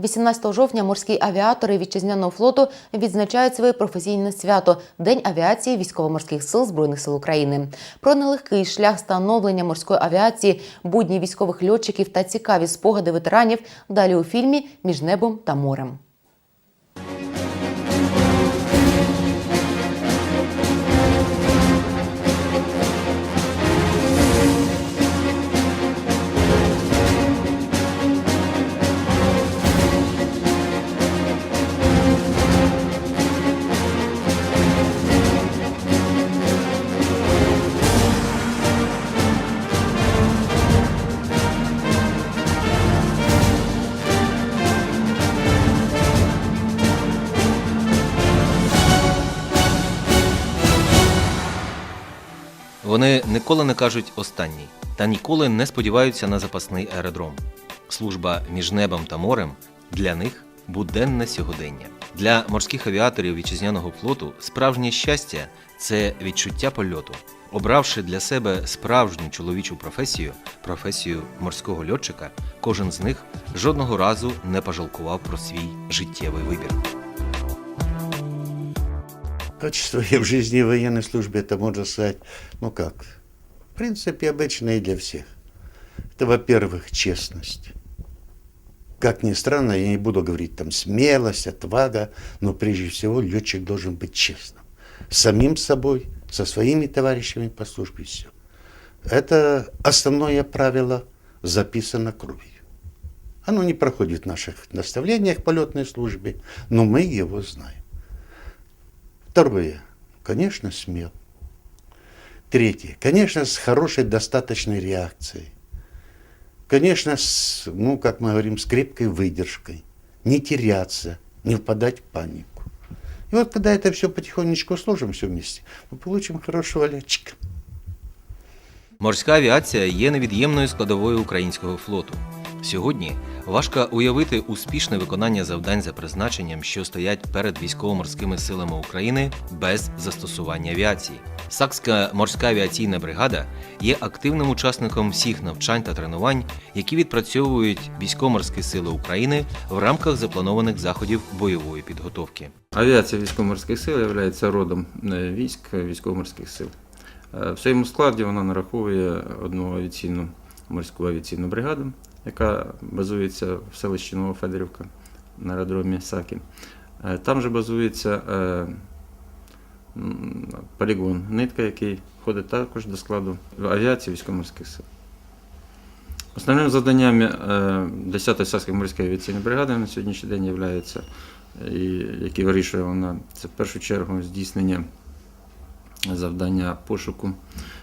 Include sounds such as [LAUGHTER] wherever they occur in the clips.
18 жовтня морські авіатори вітчизняного флоту відзначають своє професійне свято День авіації військово-морських сил збройних сил України. Про нелегкий шлях становлення морської авіації, будні військових льотчиків та цікаві спогади ветеранів далі у фільмі Між небом та морем. Вони ніколи не кажуть останній та ніколи не сподіваються на запасний аеродром. Служба між небом та морем для них буденне сьогодення. Для морських авіаторів вітчизняного флоту справжнє щастя це відчуття польоту. Обравши для себе справжню чоловічу професію, професію морського льотчика, кожен з них жодного разу не пожалкував про свій життєвий вибір. Качество [LAUGHS] в жизни в военной службе, это можно сказать, ну как, в принципе, обычное для всех. Это, во-первых, честность. Как ни странно, я не буду говорить там смелость, отвага, но прежде всего летчик должен быть честным. Самим собой, со своими товарищами по службе, все. Это основное правило записано кровью. Оно не проходит в наших наставлениях полетной службе, но мы его знаем. Второе. Конечно, смел. Третье. Конечно, с хорошей достаточной реакцией. Конечно, с, ну, как мы говорим, с крепкой выдержкой. Не теряться, не впадать в панику. И вот когда это все потихонечку сложим все вместе, мы получим хорошего летчика. Морська авіація є невід'ємною складовою українського флоту. Сьогодні важко уявити успішне виконання завдань за призначенням, що стоять перед військово-морськими силами України без застосування авіації. Сакська морська авіаційна бригада є активним учасником всіх навчань та тренувань, які відпрацьовують військово-морські сили України в рамках запланованих заходів бойової підготовки. Авіація військово-морських сил є родом е, військ військово-морських сил. Е, В своєму складі вона нараховує одну авіаційну морську авіаційну бригаду, яка базується в селищі Новофедорівка на аеродромі Сакі. Е, Там же базується е, полігон Нитка, який входить також до складу авіації військово-морських сил. Основними завданнями е, 10-ї Саської морської авіаційної бригади на сьогоднішній день є, які вирішує вона, це в першу чергу здійснення завдання пошуку,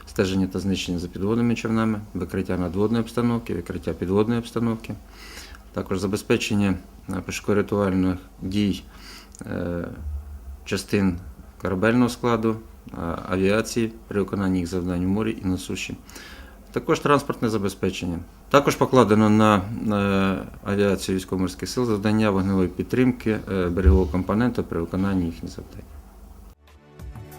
стеження та знищення за підводними човнами, викриття надводної обстановки, викриття підводної обстановки, також забезпечення е, пошуково-рятувальних дій е, частин корабельного складу, е, авіації при виконанні їх завдань у морі і на суші. Також транспортне забезпечення. Також покладено на авіацію військово-морських сил завдання вогневої підтримки берегового компоненту при виконанні їхніх завдань.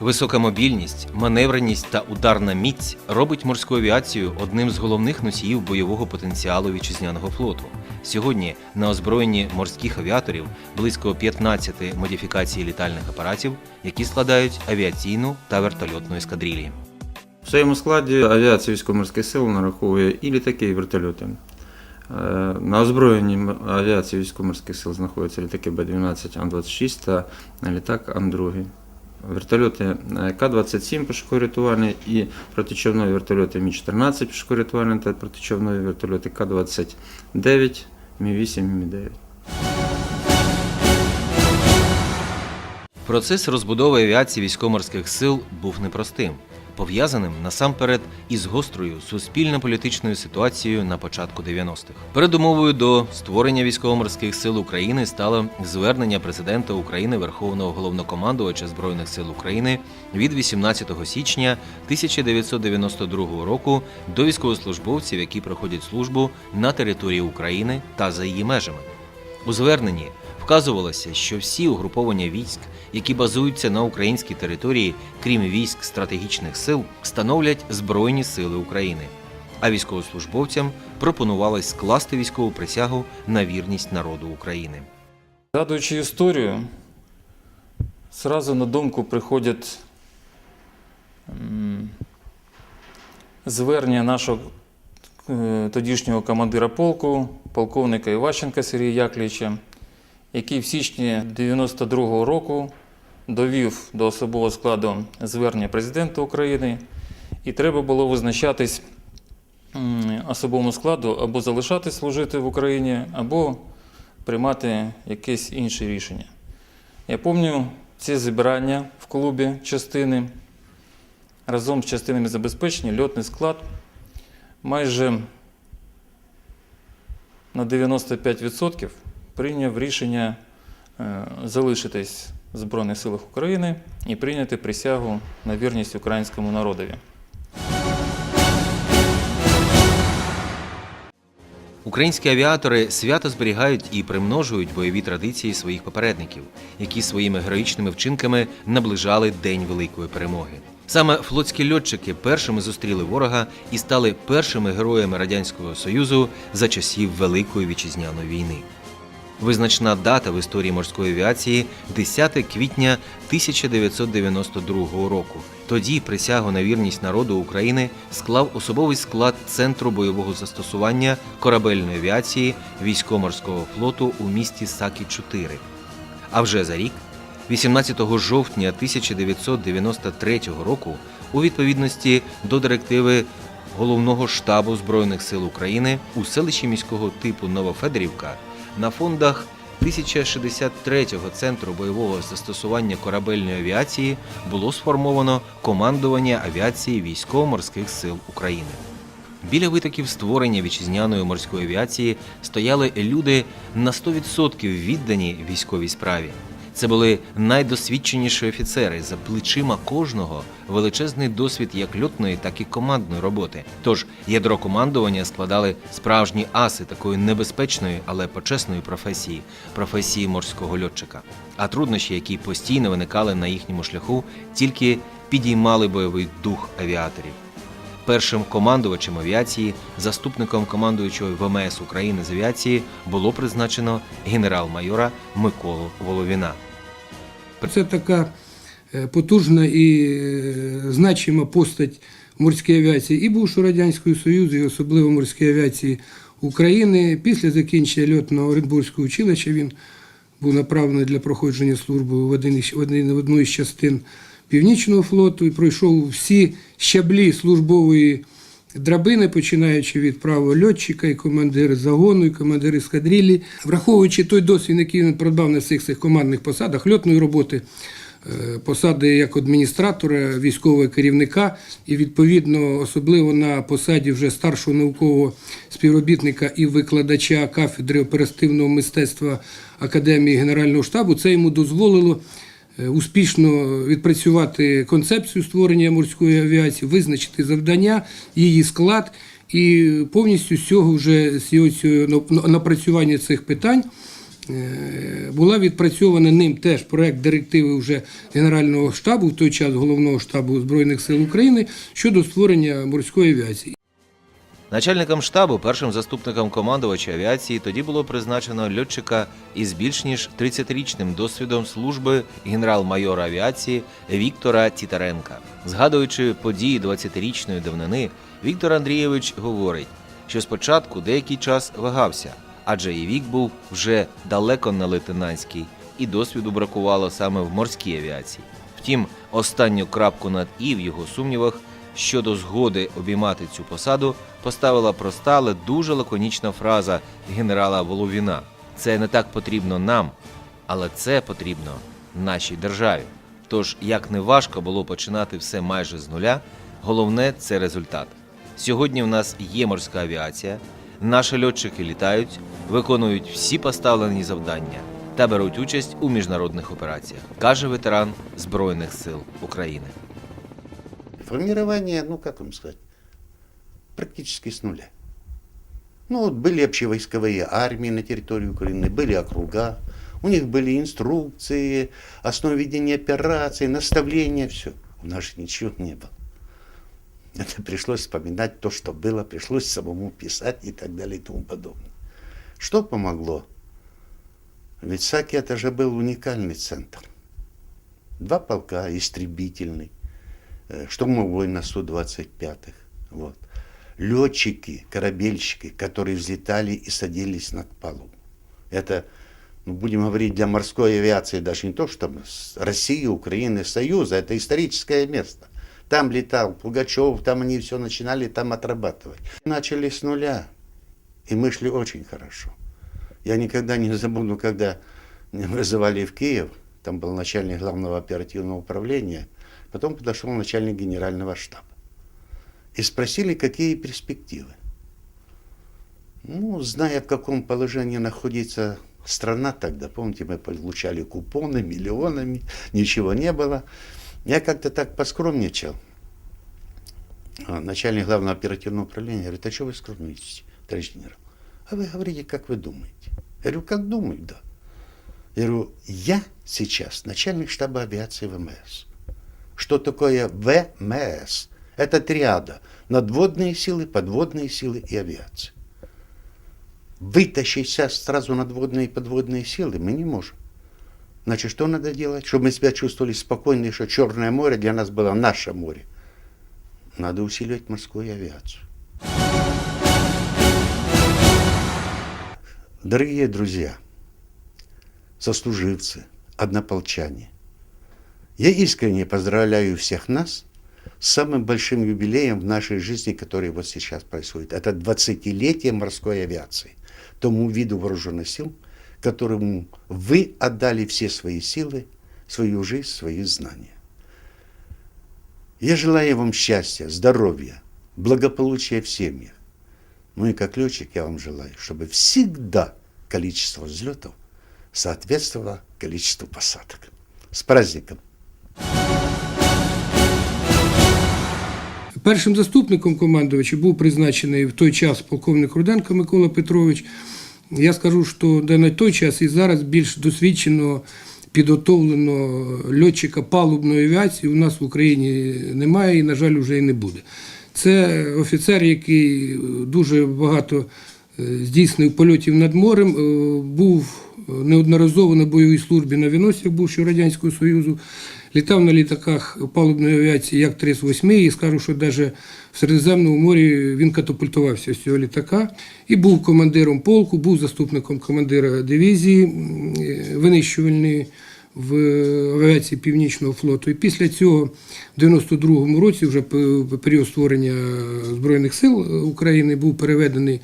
Висока мобільність, маневреність та ударна міць робить морську авіацію одним з головних носіїв бойового потенціалу вітчизняного флоту. Сьогодні на озброєнні морських авіаторів близько 15 модифікацій літальних апаратів, які складають авіаційну та вертольотну ескадрилі. В своєму складі авіація військово-морських сил нараховує і літаки, і вертольоти. Е, На озброєнні авіації військово-морських сил знаходяться літаки Б-12 Ан-26 та літак Ан-2. Вертольоти е, К-27 пошуково-рятувальні і протичовнові вертольоти Мі-14 пошуково-рятувальні та протичовнові вертольоти К-29, Мі-8, і Мі-9. Процес розбудови авіації військово-морських сил був непростим, пов'язаним насамперед із гострою суспільно-політичною ситуацією на початку 90-х. Передумовою до створення військово-морських сил України стало звернення президента України Верховного головнокомандувача Збройних сил України від 18 січня 1992 року до військовослужбовців, які проходять службу на території України та за її межами. У зверненні вказувалося, що всі угруповання військ, які базуються на українській території, крім військ стратегічних сил, становлять Збройні сили України. а військовослужбовцям пропонувалось скласти військову присягу на вірність народу України. Згадуючи історію, сразу на думку приходять звернення нашого е, тодішнього командира полку, полковника Іващенка Сергія Якліча, який в січні 92-го року довів до особового складу звернення президента України, і треба було визначатись особовому складу або залишатись служити в Україні, або приймати якесь інше рішення. Я пам'ятаю ці зібрання в клубі частини разом з частинами забезпечення, льотний склад майже на 95% прийняв рішення е, залишитись в Збройних силах України і прийняти присягу на вірність українському народові. Українські авіатори свято зберігають і примножують бойові традиції своїх попередників, які своїми героїчними вчинками наближали День великої перемоги. Саме флотські льотчики першими зустріли ворога і стали першими героями радянського союзу за часів Великої вітчизняної війни. Визначна дата в історії морської авіації 10 квітня 1992 року. Тоді присягу на вірність народу України склав особовий склад Центру бойового застосування корабельної авіації військово-морського флоту у місті Сакі 4. А вже за рік, 18 жовтня 1993 року, у відповідності до директиви головного штабу Збройних сил України у селищі міського типу Новофедорівка на фондах 1063-го центру бойового застосування корабельної авіації було сформовано командування авіації військово-морських сил України. Біля витоків створення вітчизняної морської авіації стояли люди на 100% віддані військовій справі. Це були найдосвідченіші офіцери за плечима кожного величезний досвід як льотної, так і командної роботи. Тож ядро командування складали справжні аси такої небезпечної, але почесної професії професії морського льотчика. А труднощі, які постійно виникали на їхньому шляху, тільки підіймали бойовий дух авіаторів. Першим командувачем авіації, заступником командуючого ВМС України з авіації було призначено генерал-майора Миколу Воловіна. Це така е, потужна і е, значима постать в морській авіації і бувшого Радянського Союзу, і особливо морській авіації України. Після закінчення льотного Оренбурзького училища він був направлений для проходження служби в одну із частин Північного флоту і пройшов всі щаблі службової драбини, починаючи від правого льотчика, і командир загону, і командир ескадрилі. Враховуючи той досвід, який він придбав на цих цих командних посадах льотної роботи, е, посади як адміністратора, військового керівника, і відповідно, особливо на посаді вже старшого наукового співробітника і викладача кафедри оперативного мистецтва Академії Генерального штабу, це йому дозволило успішно відпрацювати концепцію створення морської авіації, визначити завдання, її склад. І повністю з цього вже з цього напрацювання цих питань е, була відпрацьована ним теж проект директиви вже Генерального штабу, в той час головного штабу Збройних сил України щодо створення морської авіації. Начальником штабу, першим заступником командувача авіації, тоді було призначено льотчика із більш ніж 30-річним досвідом служби генерал-майора авіації Віктора Тітаренка. Згадуючи події 20-річної давнини, Віктор Андрійович говорить, що спочатку деякий час вагався, адже і вік був вже далеко не лейтенантський, і досвіду бракувало саме в морській авіації. Втім, останню крапку над і в його сумнівах щодо згоди обіймати цю посаду поставила проста, але дуже лаконічна фраза генерала Воловіна: це не так потрібно нам, але це потрібно нашій державі. Тож, як не важко було починати все майже з нуля, головне це результат. Сьогодні в нас є морська авіація, наші льотчики літають, виконують всі поставлені завдання та беруть участь у міжнародних операціях, каже ветеран Збройних сил України. Формирование, ну как вам сказать, практически с нуля. Ну вот были общевойсковые армии на территории Украины, были округа, у них были инструкции, основы ведения операций, наставления, все. У нас же ничего не было. Это пришлось вспоминать то, что было, пришлось самому писать и так далее и тому подобное. Что помогло? Ведь Саки это же был уникальный центр. Два полка, истребительный, штурмовой на Су-25. Вот. Летчики, корабельщики, которые взлетали и садились над палубу. Это, ну, будем говорить, для морской авиации даже не то, что с России, Украины, Союза, это историческое место. Там летал Пугачев, там они все начинали там отрабатывать. Начали с нуля, и мы шли очень хорошо. Я никогда не забуду, когда меня вызывали в Киев, там был начальник главного оперативного управления, потом подошел начальник генерального штаба. И спросили, какие перспективы. Ну, зная, в каком положении находится страна тогда, помните, мы получали купоны миллионами, ничего не было. Я как-то так поскромничал. А начальник главного оперативного управления говорит, а что вы скромничаете, товарищ генерал? А вы говорите, как вы думаете. Я говорю, как думаю, да. Я говорю, я сейчас начальник штаба авиации ВМС. Что такое ВМС? Это триада. Надводные силы, подводные силы и авиация. Вытащить сейчас сразу надводные и подводные силы мы не можем. Значит, что надо делать? Чтобы мы себя чувствовали спокойно, что Черное море для нас было наше море. Надо усиливать морскую авиацию. Дорогие друзья, сослуживцы, однополчане, я искренне поздравляю всех нас с самым большим юбилеем в нашей жизни, который вот сейчас происходит. Это 20-летие морской авиации, тому виду вооруженных сил, которому вы отдали все свои силы, свою жизнь, свои знания. Я желаю вам счастья, здоровья, благополучия в семьях. Ну и как летчик я вам желаю, чтобы всегда количество взлетов соответствовало количеству посадок. С праздником! Першим заступником командувача був призначений в той час полковник Руденко Микола Петрович. Я скажу, що на той час і зараз більш досвідченого, підготовленого льотчика палубної авіації у нас в Україні немає і, на жаль, вже і не буде. Це офіцер, який дуже багато е, здійснив польотів над морем, е, був неодноразово на бойовій службі на Віносі, бувшого Радянського Союзу, літав на літаках палубної авіації як 38 і скажу, що навіть в Середземному морі він катапультувався з цього літака і був командиром полку, був заступником командира дивізії е, винищувальної в авіації Північного флоту. І після цього, в 92-му році, вже період створення Збройних сил України, був переведений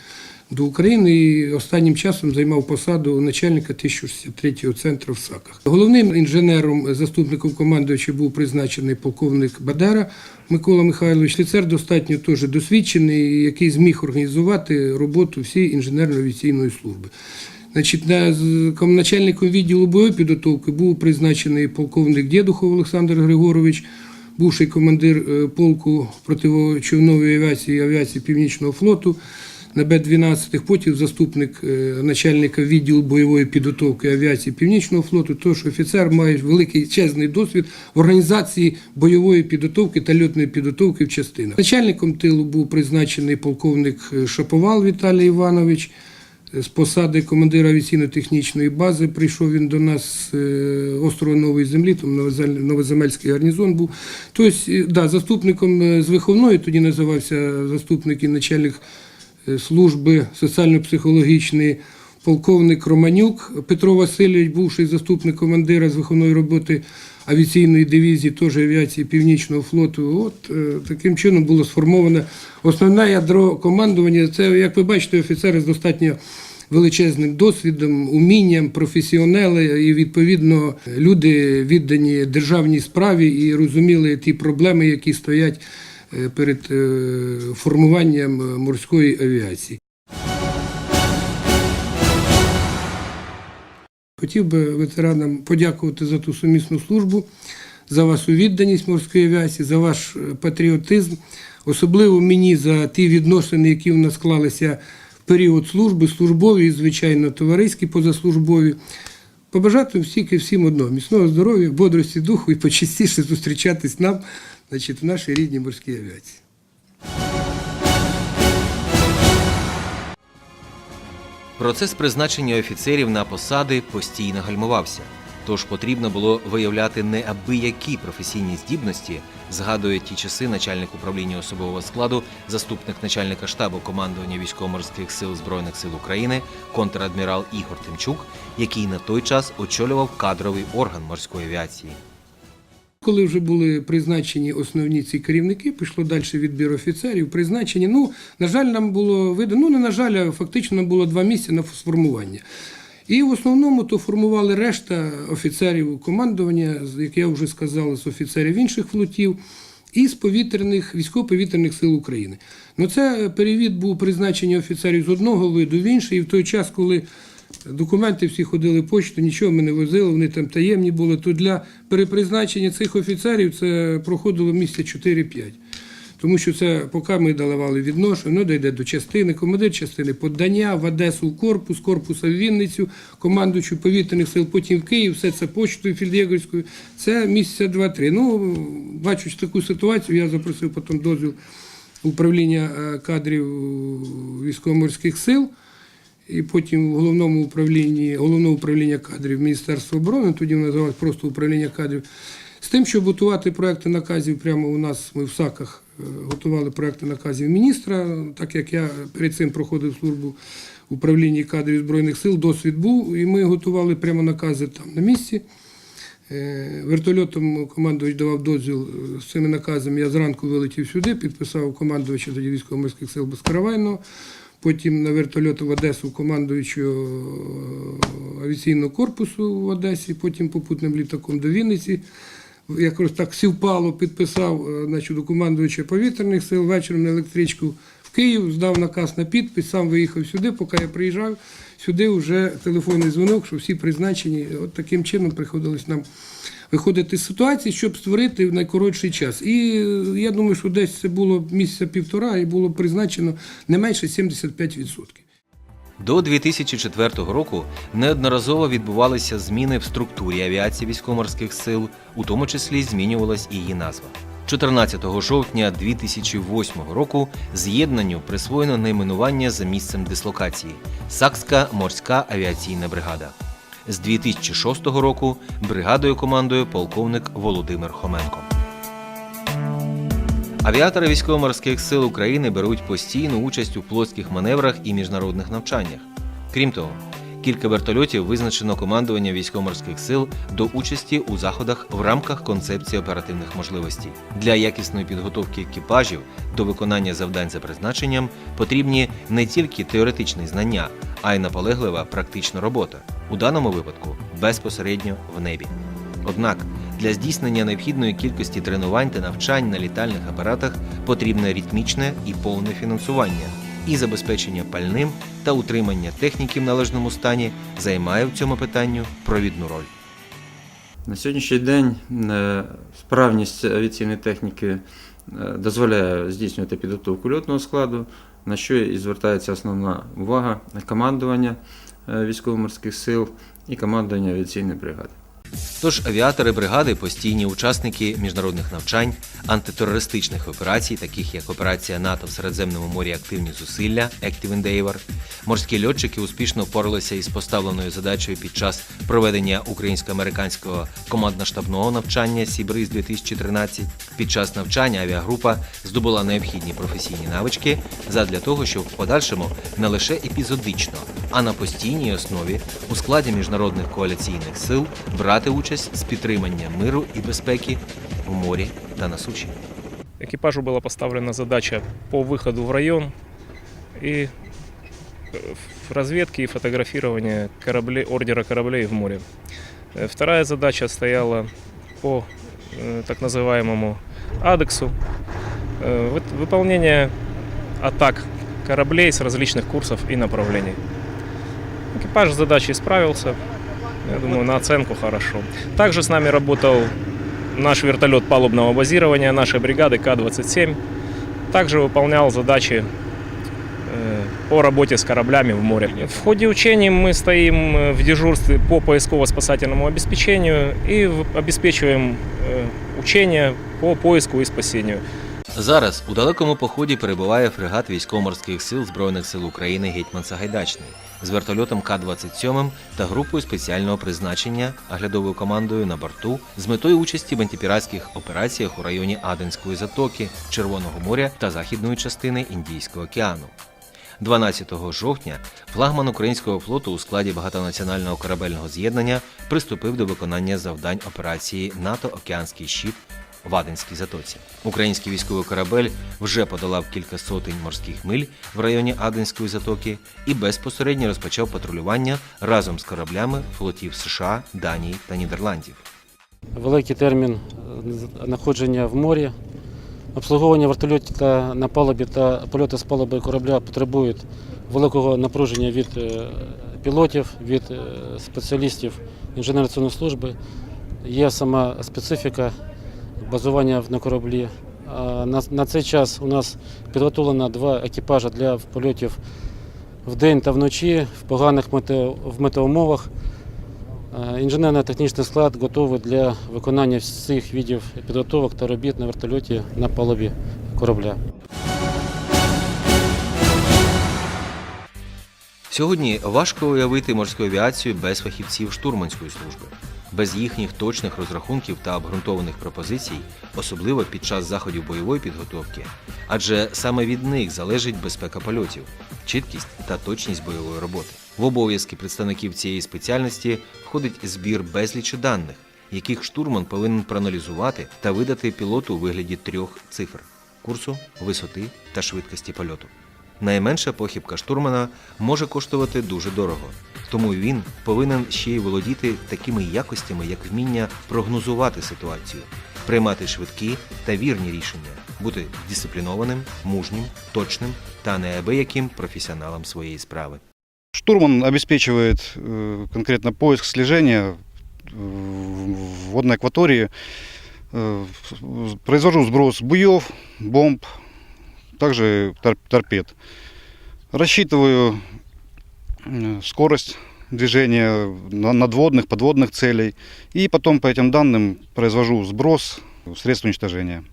до України і останнім часом займав посаду начальника 1063-го центру в САКах. Головним інженером, заступником командувача був призначений полковник Бадера Микола Михайлович. Лицар достатньо теж досвідчений, який зміг організувати роботу всієї інженерно-авіаційної служби. Значить, на, начальником відділу бойової підготовки був призначений полковник Дєдухов Олександр Григорович, бувший командир е, полку противочовнової авіації авіації Північного флоту на Б-12, потім заступник е, начальника відділу бойової підготовки авіації Північного флоту, тож офіцер має великий чесний досвід в організації бойової підготовки та льотної підготовки в частинах. Начальником тилу був призначений полковник е, Шаповал Віталій Іванович. З посади командира авіаційно-технічної бази прийшов він до нас з е, острова Нової Землі, там Новоземельський гарнізон був. Тобто, е, да, заступником е, з виховної тоді називався заступник і начальник е, служби соціально-психологічної полковник Романюк Петро Васильович, бувший заступник командира з виховної роботи авіаційної дивізії, теж авіації Північного флоту. От е, таким чином було сформоване основне ядро командування. Це, як ви бачите, офіцери з достатньо величезним досвідом, умінням, професіонали і відповідно люди віддані державній справі і розуміли ті проблеми, які стоять е, перед е, формуванням е, морської авіації. Хотів би ветеранам подякувати за ту сумісну службу, за вашу відданість морської авіації, за ваш е, патріотизм, особливо мені за ті відносини, які в нас склалися в період служби, службові звичайно, товариські, позаслужбові. Побажати всім і всім одного міцного здоров'я, бодрості духу і почастіше зустрічатись нам значить, в нашій рідній морській авіації. Процес призначення офіцерів на посади постійно гальмувався. Тож потрібно було виявляти неабиякі професійні здібності, згадує ті часи начальник управління особового складу, заступник начальника штабу командування військово-морських сил збройних сил України, контрадмірал Ігор Тимчук, який на той час очолював кадровий орган морської авіації. Коли вже були призначені основні ці керівники, пішло далі відбір офіцерів, призначені. Ну, на жаль, нам було видно, ну не на жаль, а фактично було два місяці на сформування. І в основному то формували решта офіцерів командування, як я вже сказав, з офіцерів інших флотів і з повітряних військово-повітряних сил України. Ну це перевід був призначення офіцерів з одного виду в інший, і в той час, коли Документи всі ходили почту, нічого ми не возили, вони там таємні були. То для перепризначення цих офіцерів це проходило місяця 4-5. Тому що це поки ми давали відношення, воно дійде до частини, командир частини подання, в Одесу в корпус, корпуса в Вінницю, командуючу повітряних сил, потім в Київ, все це почтою фільдєгорською. Це місяця 2-3. Ну, бачучи таку ситуацію, я запросив потім дозвіл управління е, кадрів військово-морських сил. І потім в головному управлінні головного управління кадрів Міністерства оборони, тоді називалось просто управління кадрів, з тим, щоб готувати проекти наказів прямо у нас, ми в САКах е, готували проекти наказів міністра, так як я перед цим проходив службу в управлінні кадрів Збройних сил, досвід був, і ми готували прямо накази там на місці. Е, Вертольотом командувач давав дозвіл е, з цими наказами. Я зранку вилетів сюди, підписав командувача тоді військово-морських сил Безкаравайного. Потім на вертольот в Одесу командуючого е, авіаційного корпусу в Одесі, потім попутним літаком до Вінниці. Якось так сівпало, підписав е, значить, до командуючого повітряних сил вечором на електричку Київ, здав наказ на підпис, сам виїхав сюди. Поки я приїжджав, сюди вже телефонний дзвонок, що всі призначені. От таким чином приходилось нам виходити з ситуації, щоб створити в найкоротший час. І е, я думаю, що десь це було місяця півтора і було призначено не менше 75%. До 2004 року неодноразово відбувалися зміни в структурі авіації військово-морських сил, у тому числі змінювалась її назва. 14 жовтня 2008 року з'єднанню присвоєно найменування за місцем дислокації Сакська морська авіаційна бригада. З 2006 року бригадою командує полковник Володимир Хоменко. Авіатори військово-морських сил України беруть постійну участь у флотських маневрах і міжнародних навчаннях. Крім того, кілька вертольотів визначено командування військово-морських сил до участі у заходах в рамках концепції оперативних можливостей. Для якісної підготовки екіпажів до виконання завдань за призначенням потрібні не тільки теоретичні знання, а й наполеглива практична робота. У даному випадку безпосередньо в небі. Однак для здійснення необхідної кількості тренувань та навчань на літальних апаратах потрібне ритмічне і повне фінансування, і забезпечення пальним та утримання техніки в належному стані займає в цьому питанню провідну роль. На сьогоднішній день е, справність авіаційної техніки е, дозволяє здійснювати підготовку льотного складу, на що і звертається основна увага командування е, військово-морських сил і командування авіаційної бригади. Тож авіатори бригади постійні учасники міжнародних навчань, антитерористичних операцій, таких як операція НАТО в Середземному морі активні зусилля Active Endeavour. Морські льотчики успішно впоралися із поставленою задачею під час проведення українсько-американського командно-штабного навчання Сібриз 2013. Під час навчання авіагрупа здобула необхідні професійні навички задля того, щоб в подальшому не лише епізодично, а на постійній основі у складі міжнародних коаліційних сил брати участь з підтримання миру і безпеки у морі та на суші. Экипажу была поставлена задача по выходу в район и э, в разведке и фотографирование кораблей, ордера кораблей в море. Э, Вторая задача стояла по э, так называемому адексу. Э, вот Выполнение атак кораблей с различных курсов и направлений. Экипаж с задачей справился. Я думаю, на оценку хорошо. Также с нами работал наш вертолет палубного базирования нашей бригады К-27 также выполнял задачи э, по работе с кораблями в море. В ходе учений мы стоим э, в дежурстве по поисково-спасательному обеспечению и в- обеспечиваем э, учения по поиску и спасению. Зараз у далекому поході перебуває фрегат військово-морських сил Збройних сил України Гетьман Сагайдачний з вертольотом К-27 та групою спеціального призначення оглядовою командою на борту з метою участі в антипіратських операціях у районі Аденської затоки, Червоного моря та західної частини Індійського океану. 12 жовтня флагман українського флоту у складі багатонаціонального корабельного з'єднання приступив до виконання завдань операції НАТО Океанський щит в Аденській затоці. Український військовий корабель вже подолав кілька сотень морських миль в районі Аденської затоки і безпосередньо розпочав патрулювання разом з кораблями флотів США, Данії та Нідерландів. великий термін е, знаходження в морі. Обслуговування вертольотів на палубі та польоти з палуби корабля потребують великого напруження від е, пілотів, від е, спеціалістів інженерної служби. Є сама специфіка базування на кораблі. На, цей час у нас підготовлено два екіпажі для польотів вдень та вночі в поганих метео. Е, Інженерно-технічний склад готовий для виконання всіх видів підготовок та робіт на вертольоті на палубі корабля. Сьогодні важко уявити морську авіацію без фахівців штурманської служби, без їхніх точних розрахунків та обґрунтованих пропозицій, особливо під час заходів бойової підготовки, адже саме від них залежить безпека польотів, чіткість та точність бойової роботи. В обов'язки представників цієї спеціальності входить збір безлічі даних, яких штурман повинен проаналізувати та видати пілоту у вигляді трьох цифр курсу, висоти та швидкості польоту Найменша похибка штурмана може коштувати дуже дорого, тому він повинен ще й володіти такими якостями, як вміння прогнозувати ситуацію, приймати швидкі та вірні рішення, бути дисциплінованим, мужнім, точним та неабияким професіоналом своєї справи. Штурман обеспечивает э, конкретно поиск слежения э, в водной акватории. Э, Произвожу сброс буев, бомб, также тор- торпед. Рассчитываю э, скорость движения на- надводных, подводных целей. И потом по этим данным произвожу сброс средств уничтожения.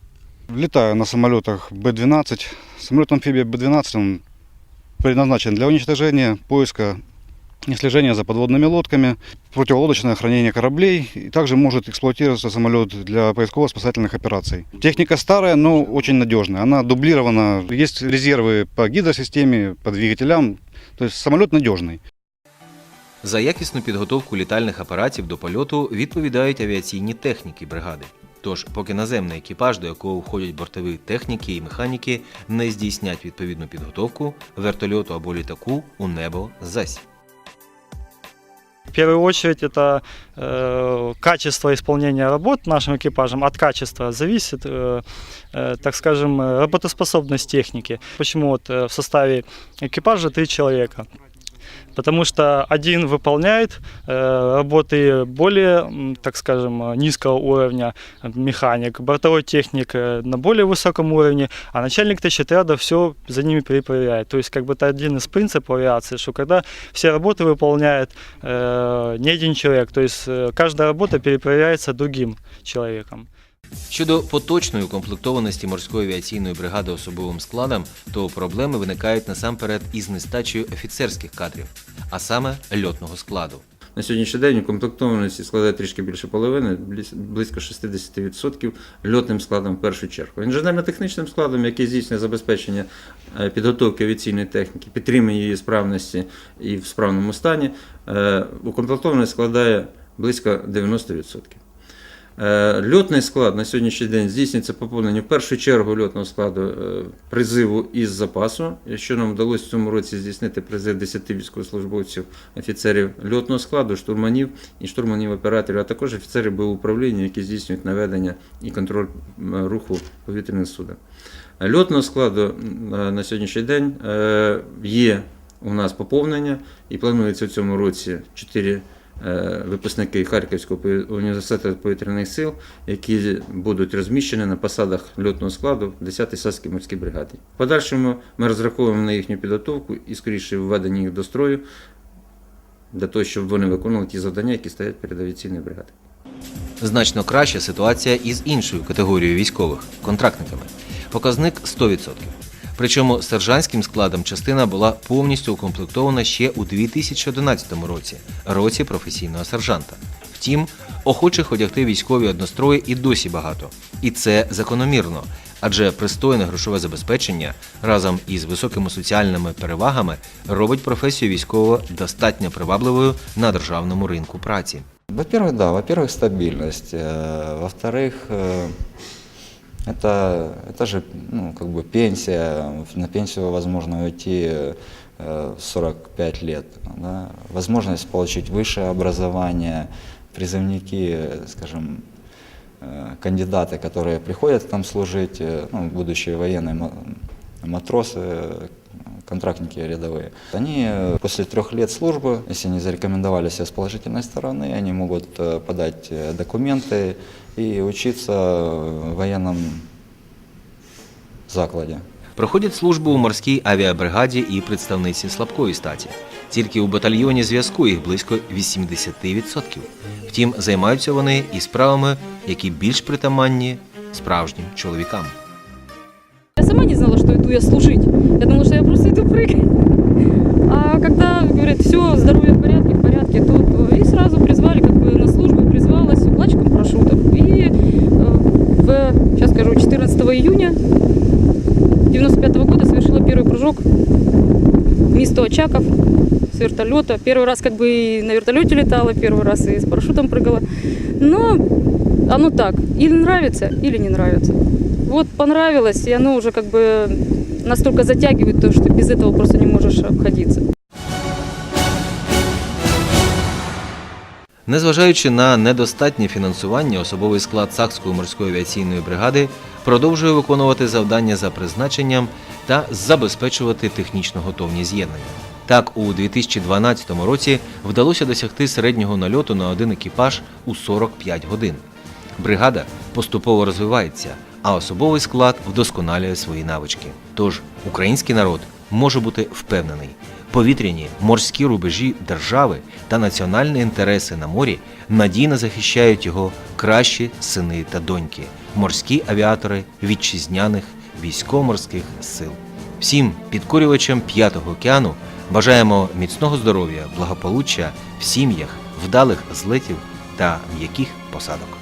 Летаю на самолетах Б-12. Самолет-амфибия Б-12 он предназначен для уничтожения, поиска и слежения за подводными лодками, противолодочное охранение кораблей. И также может эксплуатироваться самолет для поисково-спасательных операций. Техника старая, но очень надежная. Она дублирована. Есть резервы по гидросистеме, по двигателям. То есть самолет надежный. За якісну підготовку літальних апаратів до польоту відповідають авіаційні техніки бригади. Тож, поки наземний екіпаж, до якого входять бортові техніки і механіки, не здійснять відповідну підготовку, вертольоту або літаку у небо зась. В первую очередь это э, качество исполнения работ нашим экипажем. От качества зависит, э, э, так скажем, э, работоспособность техники. Почему вот э, в составе экипажа три человека? Потому что один выполняет э, работы более, м, так скажем, э, низкого уровня, э, механик, бортовой техник э, на более высоком уровне, а начальник тащотряда все за ними перепроверяет. То есть, как бы это один из принципов авиации, что когда все работы выполняет э, не один человек, то есть э, каждая работа перепроверяется другим человеком. Щодо поточної укомплектованості морської авіаційної бригади особовим складом, то проблеми виникають насамперед із нестачею офіцерських кадрів, а саме льотного складу. На сьогоднішній день укомплектованості складає трішки більше половини, близько 60% льотним складом в першу чергу. Інженерно-технічним складом, який здійснює забезпечення е, підготовки авіаційної техніки, підтримує її справності і в справному стані, е, укомплектованість складає близько 90%. Е, Льотний склад на сьогоднішній день здійснюється поповнення в першу чергу льотного складу е, призиву із запасу. Що нам вдалося в цьому році здійснити призив 10 військовослужбовців, офіцерів льотного складу, штурманів і штурманів операторів, а також офіцерів БУ управління, які здійснюють наведення і контроль руху повітряних суден. Льотного складу е, на сьогоднішній день є у нас поповнення і планується в цьому році 4 е, випускники Харківського університету повітряних сил, які будуть розміщені на посадах льотного складу 10-й Саській морській бригаді. В подальшому ми розраховуємо на їхню підготовку і скоріше введення їх до строю для того, щоб вони виконували ті завдання, які стоять перед авіаційною бригадою. Значно краща ситуація із іншою категорією військових контрактниками. Показник 100%. Причому сержантським складом частина була повністю укомплектована ще у 2011 році, році професійного сержанта. Втім, охочих одягти військові однострої і досі багато. І це закономірно, адже пристойне грошове забезпечення разом із високими соціальними перевагами робить професію військового достатньо привабливою на державному ринку праці. Во-первых, да, во-первых, стабильность. Э, Во-вторых, э, это, это же ну, как бы пенсия. На пенсию возможно уйти э, в 45 лет. Да? Возможность получить высшее образование. Призывники, э, скажем, э, кандидаты, которые приходят там служить, э, ну, будущие военные ма- матросы, э, контрактники рядовые, они э, после трех лет службы, если они зарекомендовали себя с положительной стороны, они могут э, подать э, документы и учиться в военном закладе. Проходять службу у морській авіабригаді і представниці слабкої статі. Тільки у батальйоні зв'язку їх близько 80%. Втім, займаються вони і справами, які більш притаманні справжнім чоловікам. Я сама не знала, что иду я служить. Я думала, что я просто иду прыгать. А когда говорят, все, здоровье в порядке, в порядке, то, июня 95 года совершила первый прыжок в место Очаков с вертолета. Первый раз как бы и на вертолете летала, первый раз и с парашютом прыгала. Но оно так, или нравится, или не нравится. Вот понравилось, и оно уже как бы настолько затягивает, то, что без этого просто не можешь обходиться. Незважаючи на недостатнє фінансування, особовий склад Сакської морської авіаційної бригади продовжує виконувати завдання за призначенням та забезпечувати технічно готовні з'єднання. Так, у 2012 році вдалося досягти середнього нальоту на один екіпаж у 45 годин. Бригада поступово розвивається, а особовий склад вдосконалює свої навички. Тож український народ може бути впевнений, повітряні морські рубежі держави та національні інтереси на морі надійно захищають його кращі сини та доньки, морські авіатори вітчизняних військово-морських сил. Всім підкорювачам п'ятого океану бажаємо міцного здоров'я, благополуччя в сім'ях, вдалих злетів та м'яких посадок.